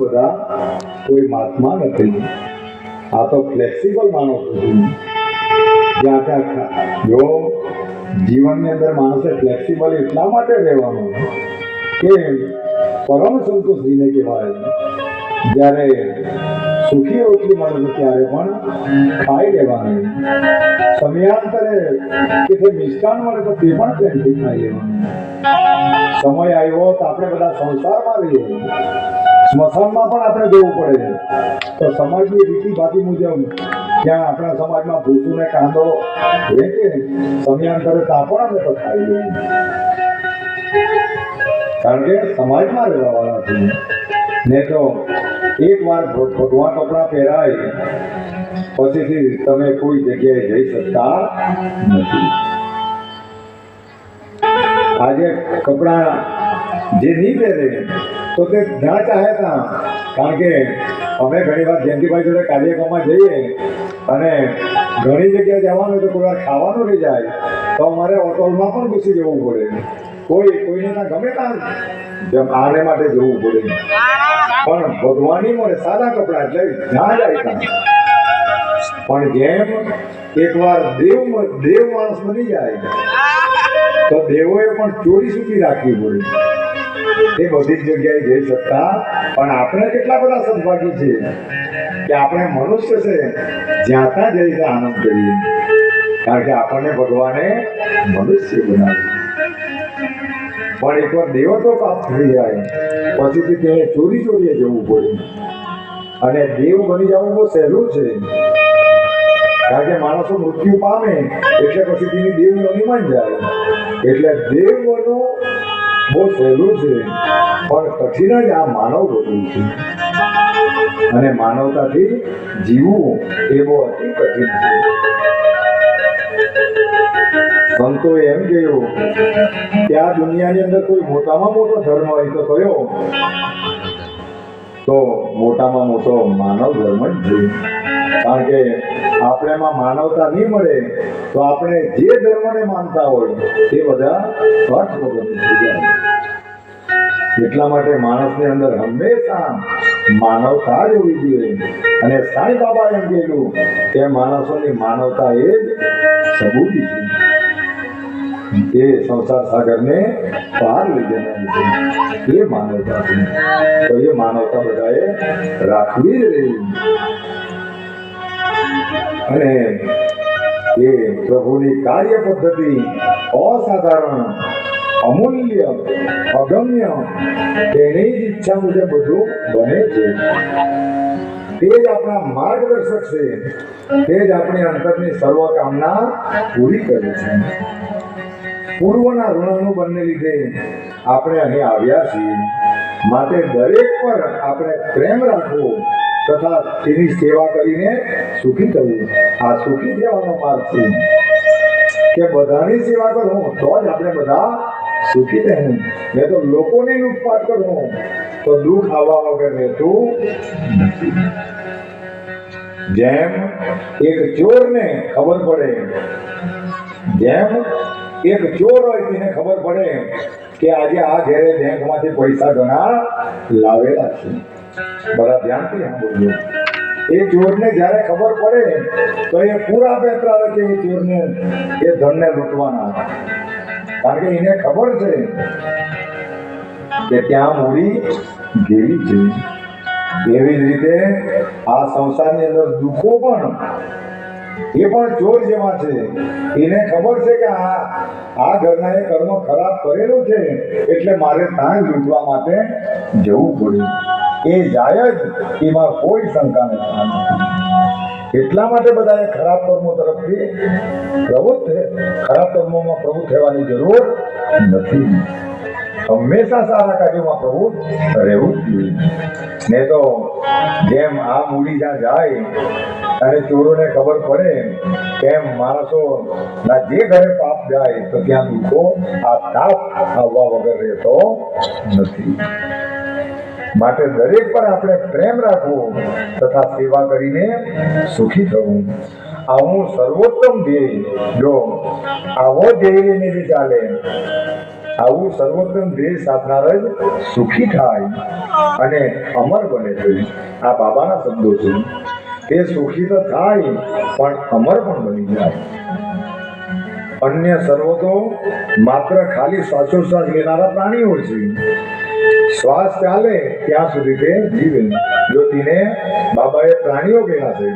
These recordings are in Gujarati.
બધા કોઈ મહાત્મા નથી. આ તો ફ્લેક્સિબલ માણસ જ્યાં ત્યાં જો જીવનની અંદર માણસે ફ્લેક્સિબલ એટલા માટે રહેવાનું કે પરમ સંતોષજીને કહેવાય. જ્યારે સુખી રોટલી મળે ત્યારે પણ ખાઈ લેવાની. સમયાંતરે કે કોઈ મિષ્ટાન મળે તો તે પણ પ્રેમથી ખાઈ લેવાનું. સમય આવ્યો તો આપણે બધા સંસારમાં રહીએ. સ્મશાનમાં પણ આપણે જવું પડે તો સમાજની રીતિ ભાતી મુજબ ત્યાં આપણા સમાજમાં ભૂસું ને કાંદો વેચે, સમયાંતરે ત્યાં પણ અમે ખાઈ લઈએ કારણ કે સમાજમાં રહેવાવાળા છીએ ને તો એક વાર ભગવા કપડાં પહેરાય, પછીથી તમે કોઈ જગ્યાએ જઈ શકતા નથી. આજે કપડાં જે નહીં પહેરે તો તે ના ચાહે કારણ કે અમે ઘણી વાર જયંતિભાઈ જોડે કાર્યક્રમમાં જઈએ અને ઘણી જગ્યાએ જવાનું તો કોઈ વાર ખાવાનું રહી જાય, તો અમારે હોટલમાં પણ ઘૂસી જવું પડે. કોઈ કોઈને ના ગમે ત્યાં આને માટે જવું પડે. પણ ભગવાનની મળે, સાદા કપડાં એટલે જ્યાં જાય પણ જેમ એકવાર દેવ દેવ માણસ બની જાય, તો દેવોએ પણ ચોરી સુધી રાખવી પડે. એ બધી જ જગ્યાએ જઈ શકતા. પણ આપણે કેટલા બધા સદભાગી છે કે આપણે મનુષ્ય છે જ્યાં ત્યાં જઈને આનંદ કરીએ. કારણ કે આપણને ભગવાને મનુષ્ય બનાવ્યું. પણ એકવાર દેવો તો પાપ થઈ જાય, પછીથી તેને ચોરી ચોરીએ જવું પડે. અને દેવ બની જવું બહુ સહેલું છે. કારણ કે માણસો મૃત્યુ પામે, એટલે પછી તેની દેવ યોનિમાં જ જાય. એટલે દેવ બનવું બહુ સહેલું છે, પણ કઠિન જ આ માનવ બનવું છે. અને માનવતાથી જીવવું એ અતિ કઠિન છે. સંતોએ એમ કહ્યું કે આ દુનિયાની અંદર કોઈ મોટામાં મોટો ધર્મ હોય તો કયો? તો મોટામાં મોટો માનવ ધર્મ જ જોઈએ કારણ કે આપણેમાં માનવતા નહીં મળે, તો આપણે જે ધર્મને માનતા હોય તે બધા અર્થ વગર થઈ જાય એટલા માટે માણસની અંદર હંમેશા માનવતા જ જોઈએ. અને સાંઈ બાબા એમ કહેલું કે માણસોની માનવતા એ જ સબૂતી છે. એ સંસાર સાગરને પાર લઈ જનારી છે. એ માનવતા છે. તો એ માનવતા બધાએ રાખવી અને એ પ્રભુની કાર્ય પદ્ધતિ અસાધારણ, અમૂલ્ય, અગમ્ય, તેની જ ઈચ્છા મુજબ બધું બને છે. તે જ આપણા માર્ગદર્શક છે. તે જ આપણી અંતરની સર્વ કામના પૂરી કરે છે. પૂર્વના ઋણનું બંને લીધે આપણે અહીં આવ્યા છીએ. માટે દરેક પર આપણે પ્રેમ રાખવો તથા તેની સેવા કરીને સુખી થવું. આ સુખી થવાનો માર્ગ છે. કે બધાની સેવા કરું, તો જ આપણે બધા સુખી રહેવું નહીં તો લોકોની લૂંટપાટ કરવું તો દુઃખ આવવા વગર રહેતું નથી. જેમ એક ચોરને ખબર પડે, જેમ એક ચોર હોય તેને ખબર પડે કે આજે આ ઘેરે બેંકમાંથી પૈસા ઘણા લાવેલા છે. બધા ધ્યાનથી સાંભળજો. એ ચોરને જ્યારે ખબર પડે, તો એ પૂરા પેતરા રખે એ ચોરને, એ ધનને લૂંટવાના કારણ કે એને ખબર છે કે ત્યાં મૂડી ગેવી છે. એવી જ રીતે આ સંસારની અંદર દુઃખો પણ એ પણ ચોર જેવા છે. એને ખબર છે કે આ આ ઘરના એ કર્મ ખરાબ કરેલું છે, એટલે મારે ત્યાં લૂંટવા માટે જવું પડ્યું. એ જાય જ એમાં કોઈ શંકા નથી. એટલા માટે બધાએ ખરાબ કર્મો તરફથી પ્રવૃત્ત ખરાબ કર્મોમાં પ્રવૃત્ત થવાની જરૂર નથી. હંમેશા સારા કાર્યોમાં પ્રવૃત્ત રહેવું જ જોઈએ. ને તો જેમ આ મૂડી જ્યાં જાય અને ચોરોને ખબર પડે કેમ માણસો, ના, જે ઘરે પાપ જાય તો ત્યાં દુઃખો આ તાપ આવવા વગર રહેતો નથી. માટે દરેક પર આપણે પ્રેમ રાખવો તથા સેવા કરીને સુખી થવું. આવું સર્વોત્તમ ધ્યેય. જો આવો ધ્યેય નહીં ચાલે, આવું સર્વોત્તમ ધ્યેય સાધનાર જ સુખી થાય અને અમર બને છે. આ બાબાના શબ્દો છે. તે સુખી તો થાય, પણ અમર પણ બની જાય. અન્ય સર્વો માત્ર ખાલી શ્વાસોશ્વાસ લેનારા પ્રાણીઓ છે. શ્વાસ ચાલે ત્યાં સુધી તે જીવે. જ્યોતિને બાબાએ પ્રાણીઓ કહ્યા છે.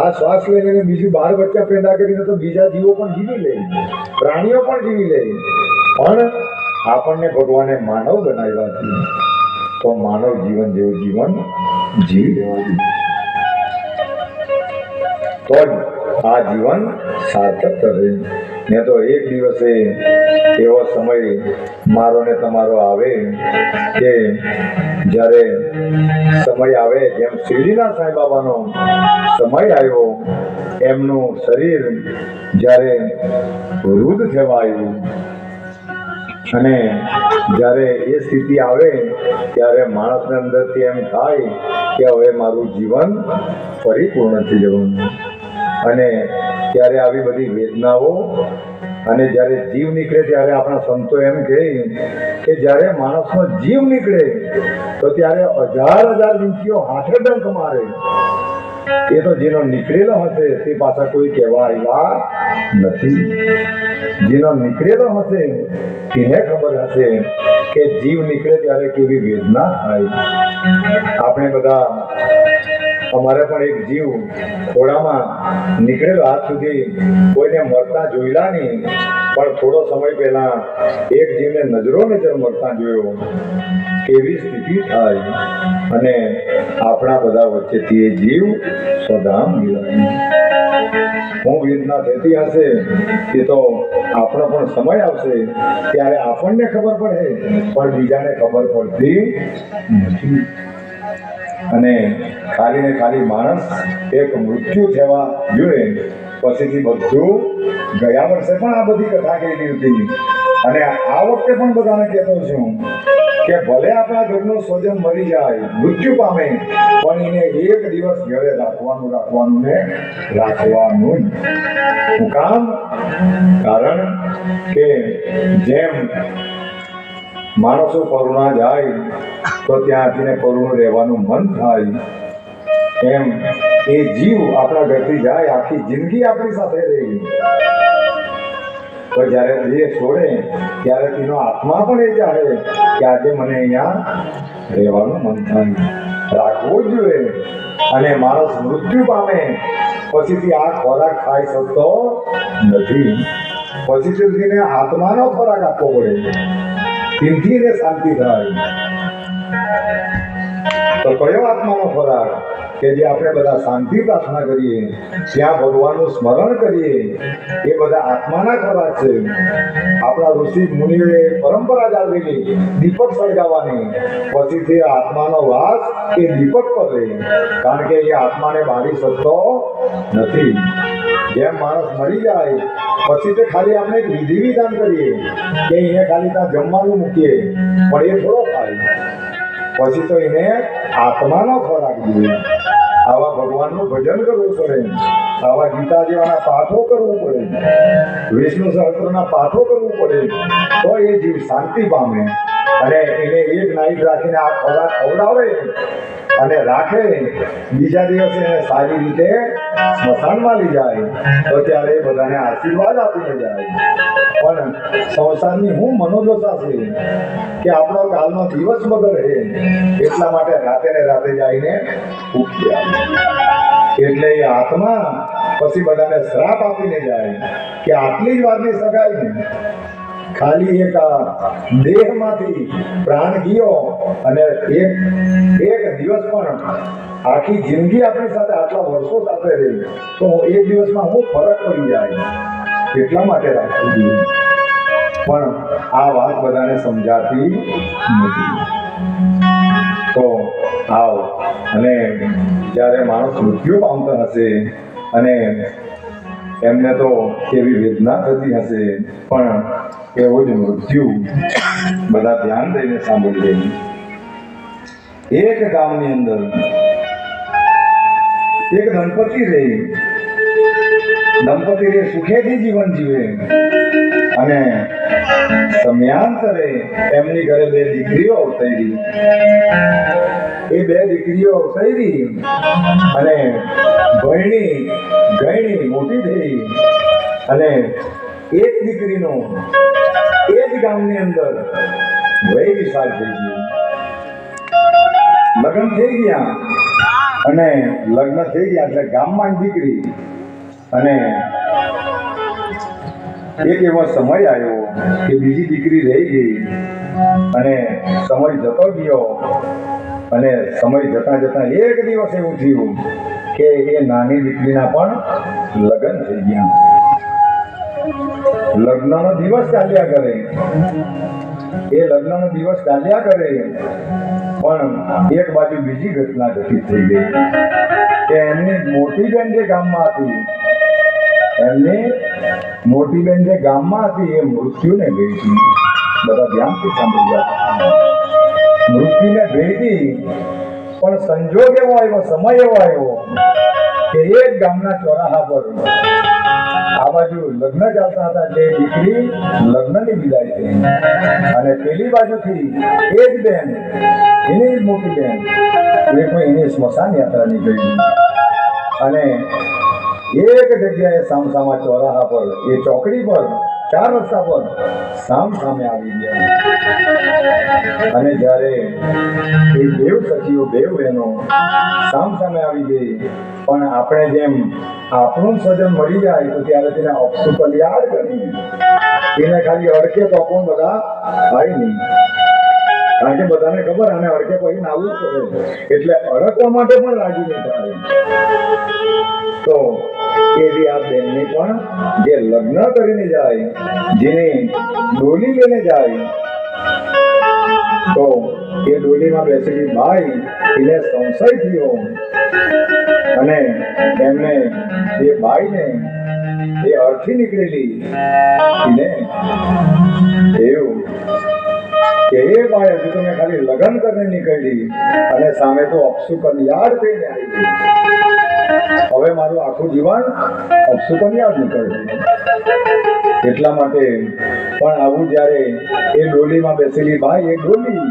આ શ્વાસ લઈને બીજું બાર બચ્ચા પેદા કરીને તો બીજા જીવો પણ જીવી લે. પ્રાણીઓ પણ જીવી લે. પણ આપણને ભગવાને માનવ બનાવ્યા છે. તો માનવ જીવન જેવું જીવન જીવી લેવા જોઈએ. તો જ આ જીવન સાર્થક થશે. ને તો એક દિવસે એવો સમય મારો ને તમારો આવે કે જ્યારે સમય આવે, જેમ શિરડીના સાંઈ બાબાનો સમય આવ્યો, એમનું શરીર જ્યારે વૃદ્ધ થવા આવ્યું અને જ્યારે એ સ્થિતિ આવે, ત્યારે માણસને અંદરથી એમ થાય કે હવે મારું જીવન પરિપૂર્ણ થઈ જવાનું. અને ત્યારે આવી બધી વેદનાઓ, અને જ્યારે જીવ નીકળે ત્યારે આપણા સંતો એમ કહે કે જ્યારે માણસનો જીવ નીકળે, તો ત્યારે હજાર હજાર વિંચીઓ હાથે ડંખ મારે. એ તો જેનો નીકળેલો હશે તે પાછા કોઈ કહેવા આવ્યા નથી. જેનો નીકળેલો હશે તેને ખબર હશે કે જીવ નીકળે ત્યારે કેવી વેદના થાય. આપણે બધા અમારે પણ એક જીવ ખોડામાં નીકળેલો આજ સુધી કોઈને મરતા જોયેલા નહીં. પણ થોડો સમય પહેલા એક જીવને નજરો નજર મરતા જોયો કેવી સ્થિતિ થાય અને આપણા બધા વચ્ચેથી એ જીવ સ્વધામ હું વેદના થતી હશે તે તો આપણો પણ સમય આવશે, ત્યારે આપણને ખબર પડે, પણ બીજાને ખબર પડતી નથી. અને ખાલી ને ખાલી માણસ એક મૃત્યુ થવા જોઈએ, પછીથી બધું ગયા વર્ષે પણ આ બધી કથા કહેલી હતી. અને આ વખતે પણ બધાને કહેતો છું કે ભલે આપણા ઘરનો સ્વજન મરી જાય, મૃત્યુ પામે, પણ એને એક દિવસ ઘરે રાખવાનું રાખવાનું ને રાખવાનું શું કામ? કારણ કે જેમ માણસો પરુણા જાય તો ત્યાંથી ને પરુણું રહેવાનું મન થાય. એમ એ જીવ આપણા ઘરથી જાય, આખી જિંદગી આપણી સાથે રહી. તો જ્યારે દેહ છોડે, ત્યારે તેનો આત્મા પણ એ ચાહે કે આજે મને અહીંયા રહેવાનું મન થાય. રાખવું જ જોઈએ. અને માણસ મૃત્યુ પામે, પછીથી આ ખોરાક ખાઈ શકતો નથી. પછીથી આત્માનો ખોરાક આપવો પડે. એને શાંતિ થાય. તો કયો આત્માનો ખોરાક? કે જે આપણે બધા શાંતિ પ્રાર્થના કરીએ ત્યાં ભગવાનનું સ્મરણ કરીએ, એ બધા આત્માના ખોરાક છે. આપણા ઋષિ મુનિઓએ પરંપરા જાળવેલી દીપક સળગાવવાની. પછીથી આત્માનો વાસ એ દીપક પર રહે. કારણ કે એ આત્માને બાળી શકતો નથી. જેમ માણસ મરી જાય, પછી તે ખાલી આપણે એક વિધિ વિધાન કરીએ. કે એને ખાલી ત્યાં જમવાનું મૂકીએ, પણ એ થોડો ખાય. પછી તો એને આત્માનો ખોરાક જોઈએ. આવા ભગવાનનું ભજન કરવું પડે. આવા ગીતા જેવાના પાઠો કરવું પડે. વિષ્ણુ સહસ્ત્રના પાઠો કરવું પડે. તો એ જીવ શાંતિ પામે. અને એને એક નાઈટ રાખીને આ ખોરાક ખવડાવે અને રાખે. બીજા દિવસે એને સારી રીતે સ્મશાનમાં લઈ જાય. તો ત્યારે બધાને આશીર્વાદ આપીને જાય. પણ સંસારની હું મનોદશા છે કે આપણો કાલનો દિવસ બગડે. એટલા માટે રાતે ને રાતે જઈને ઉઠી. એટલે એ આત્મા પછી બધાને શ્રાપ આપીને જાય કે આટલી જ વારની સગાઈ ને. ખાલી એક દેહમાંથી પ્રાણ ગયો અને એક એક દિવસ પણ આખી જિંદગી આપણી સાથે આટલા વર્ષો સાથે રહી. તો એ દિવસમાં હું ફરક પડી જાય. એટલા માટે રાખવું જોઈએ પણ આ વાત બધાને સમજાતી નથી. તો આવ. અને જ્યારે માણસ મૃત્યુ પામતો હશે અને એમને તો એવી વેદના થતી હશે, પણ એવો જ મૃત્યુ બધા ધ્યાન દઈને સાંભળીએ એક ગામની અંદર એક દંપતી રહી. દંપતી રે સુખેથી જીવન જીવે. અને સમયાંતરે એમની ઘરે બે દીકરીઓ અવતરી એ બે દીકરીઓ અવતરી અને ભણી ગયણી મોટી થઈ. અને એક દીકરીનો એ જ ગામની અંદર વય વિશાળ થઈ ગયું. લગ્ન થઈ ગયા. અને લગ્ન થઈ ગયા એટલે ગામમાં દીકરી. અને એક એવો સમય આવ્યો કે બીજી દીકરી રહી ગઈ અને સમય જતો ગયો અને સમય જતા જતા એક દિવસ એવું થયું કે એ નાની દીકરીના પણ લગ્ન થઈ ગયા. લગ્નનો દિવસ ચાલ્યા કરે. એ લગ્નનો દિવસ ચાલ્યા કરે, પણ એક બાજુ બીજી ઘટના ઘટિત થઈ ગઈ કે એમની મોટી બેન જે ગામમાં હતી, એમની મોટી બેન જે ગામમાં હતી, એ મૃત્યુને ગઈ બધા ધ્યાનથી સાંભળ્યા મૃત્યુને ગઈ હતી પણ સંજોગ એવો આવ્યો, સમય એવો આવ્યો, કે એક ગામના ચોરાહા પર આ બાજુ લગ્ન ચાલતા હતા, જે દીકરી લગ્નની વિદાય થઈ. અને પેલી બાજુથી એ જ બેન, એની જ મોટી બેન એ કોઈ એની સ્મશાન યાત્રા નીકળી. અને એક જગ્યાએ સામસામા ચોરાહા પર, એ ચોકડી પર, ચાર રસ્તા પર સામ સામે આવી ગયા. અને જ્યારે એ બેવ સખીઓ, બેવ બહેનો સામ સામે આવી ગઈ, પણ આપણે જેમ આપણું સ્વજન મળી જાય, તો ત્યારે તેને અપસુકલ યાદ કરી એને ખાલી અડકે તો પણ બધા ભાઈ નહીં. કારણ કે બધાને ખબર આને અડકે પછી નાવું પડે એટલે અડકવા માટે પણ રાજી નહીં થાય. તો એવી આ બેનની પણ જે લગ્ન કરીને જાય, જેની ડોલી લઈને જાય, તો એ ડોલીમાં બેસેલી ભાઈ એને સંશય થયો. અને એમને એ ભાઈને એ અર્થી નીકળેલી. એને એવું કે એ ભાઈ હજુ તમે ખાલી લગ્ન કરીને નીકળી અને સામે તો અપસુકન યાદ થઈને આવી ગઈ. હવે મારું આખું જીવન અપસુકન યાદ નીકળ્યું એટલા માટે પણ આવું જ્યારે એ ડોલીમાં બેસેલી ભાઈ એ ડોલી,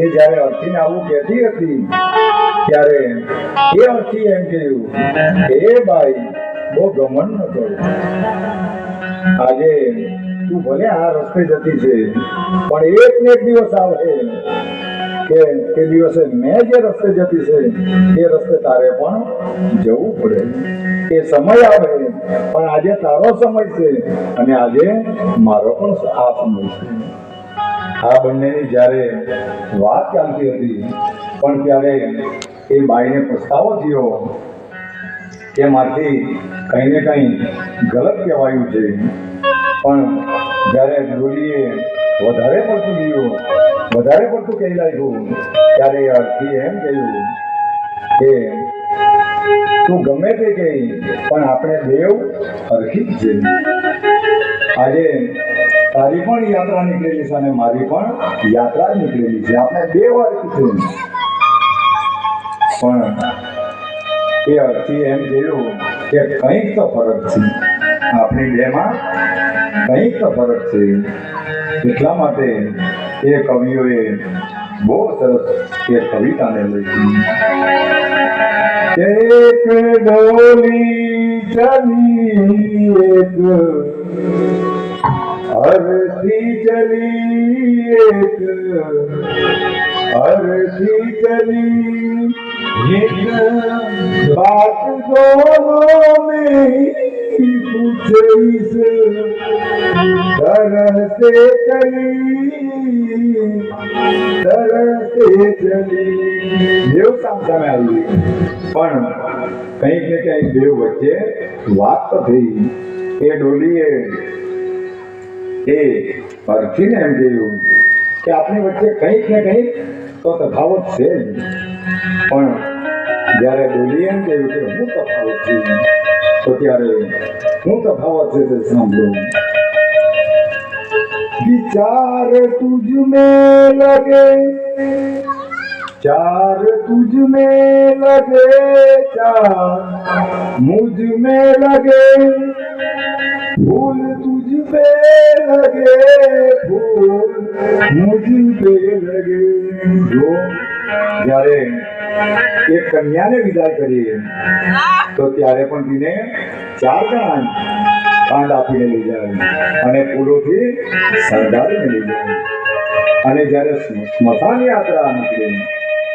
એ જ્યારે અર્થીને આવું કહેતી હતી, ત્યારે એ અર્થી એમ કહ્યું કે, એ ભાઈ બહુ ગમન ન કરો. આજે તું ભલે આ રસ્તે જતી છે, પણ એક ને એક દિવસ આવે કે તે દિવસે મેં જે રસ્તે જતી છે, એ રસ્તે તારે પણ જવું પડે. એ સમય આવે, પણ આજે તારો સમય છે, અને આજે મારો પણ આ સમય છે. આ બંનેની જ્યારે વાત ચાલતી હતી, પણ ત્યારે એ બાઈને પસ્તાવો થયો કે મારથી કંઈ ને કંઈ ગલત કહેવાયું છે. પણ જ્યારે ડોલીએ વધારે પડતું ગયું વધારે પડતું કહી લાગ્યું, ત્યારે એ અર્થી એમ કહ્યું કે, તું ગમે તે કહી પણ આપણે દેવ હરખી જ છે આજે તારી પણ યાત્રા નીકળેલી છે અને મારી પણ યાત્રા નીકળેલી છે. આપણે બે વાર કીધું પણ એ અર્થી એમ કહ્યું કે કંઈક તો ફરક છે. આપણી બેમાં કંઈક તો ફરક છે એટલા માટે એ કવિઓએ બહુ સરસ એ કવિતાને લખી એક ડોલી ચલી એક અરથી ચલી એક અરથી ચલી એક बात दोनों में ही पूछे इस तरह से चली तरह से चली દેવ સામ સામે આવી પણ કંઈક ને કંઈક દેવ વચ્ચે વાત તો થઈ એ ડોલીએ એ અર્થીને એમ કહ્યું કે આપણી વચ્ચે કંઈક ને કંઈક તો તફાવત છે જ પણ જ્યારે ડોલીએ એમ કહ્યું કે હું તફાવત છું તો ત્યારે હું તફાવત છે તે સાંભળું. વિચાર તુજ મે લગે, ચાર તુજ મે લગે, ચાર મુજ મે લગે, ફૂલ તુજ પે લગે, ફૂલ મુજ પે લગે, જો જ્યારે એ કન્યાને વિદાય કરીએ, તો ત્યારે પણ તેને ચાર જણા કાંડ આપીને લઈ જાય અને ફૂલોથી શણગારીને લઈ જાય. અને જ્યારે સ્મ- સ્મશાન યાત્રા નીકળે,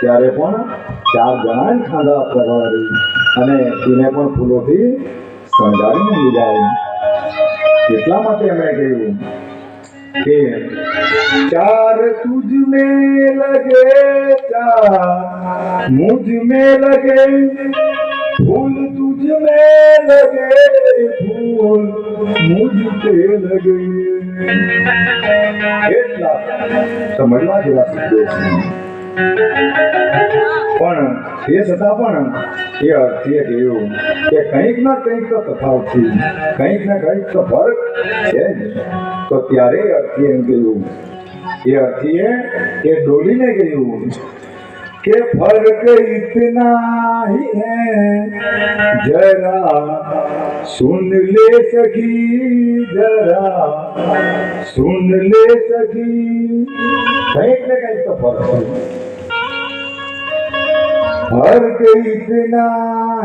ત્યારે પણ ચાર જણા ખાંડા પ્રભારી અને તેને પણ ફૂલોથી શણગારીને લઈ જાય. એટલા માટે એમણે કહ્યું કે ચાર તુજ મે લગે ચાર, મુજ મે લગે, ફૂલ તુજ મે લગે, ફૂલ મુજ પે લગે. એટલા સમજવા જેવા પણ એ છતાં પણ એ અર્થીએ કહ્યું કે કંઈક ના કંઈક તો તફાવથી કંઈક ને કંઈક તો ફર્ક છે તો ત્યારે અર્થીએ એમ કહ્યું એ અર્થીએ એ ડોલીને કહ્યું કે ફર્ક ઇતના હી હે જરા सुन ले सखी जरा। सुन ले सखी। कहीं ना कहीं फ़र्क हर के इतना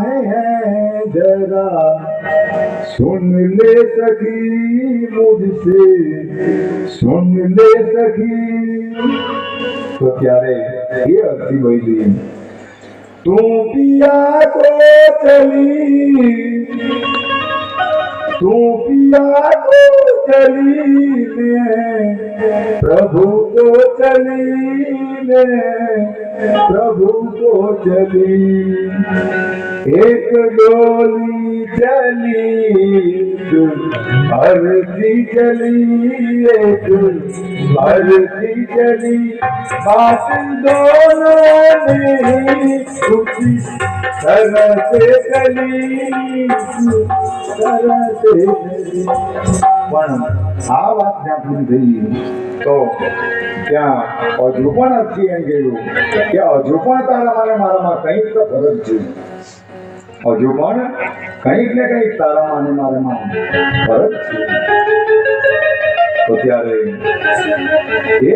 है है जरा। सुन ले सखी मुझसे। सुन ले सखी। तो प्यारे, ये अर्थी वही लिए तू पिया को चली। પિયા કો ચલી ને પ્રભુ તો ચલી ને પ્રભુ તો ચલી એક ડોલી ચલી અરથી ચલી એક અરથી ચલી बात दोनों ने खुशी तरह से चली तरह से चली પણ આ વાત જ્યાં પૂરી થઈ તો ત્યાં હજુ પણ અર્થી એમ કહ્યું કે હજુ પણ તારા મને મારામાં કંઈક તો ફરક છે હજુ પણ કંઈક ને કંઈક તારામાં અને મારામાં ફરક છે તો ત્યારે એ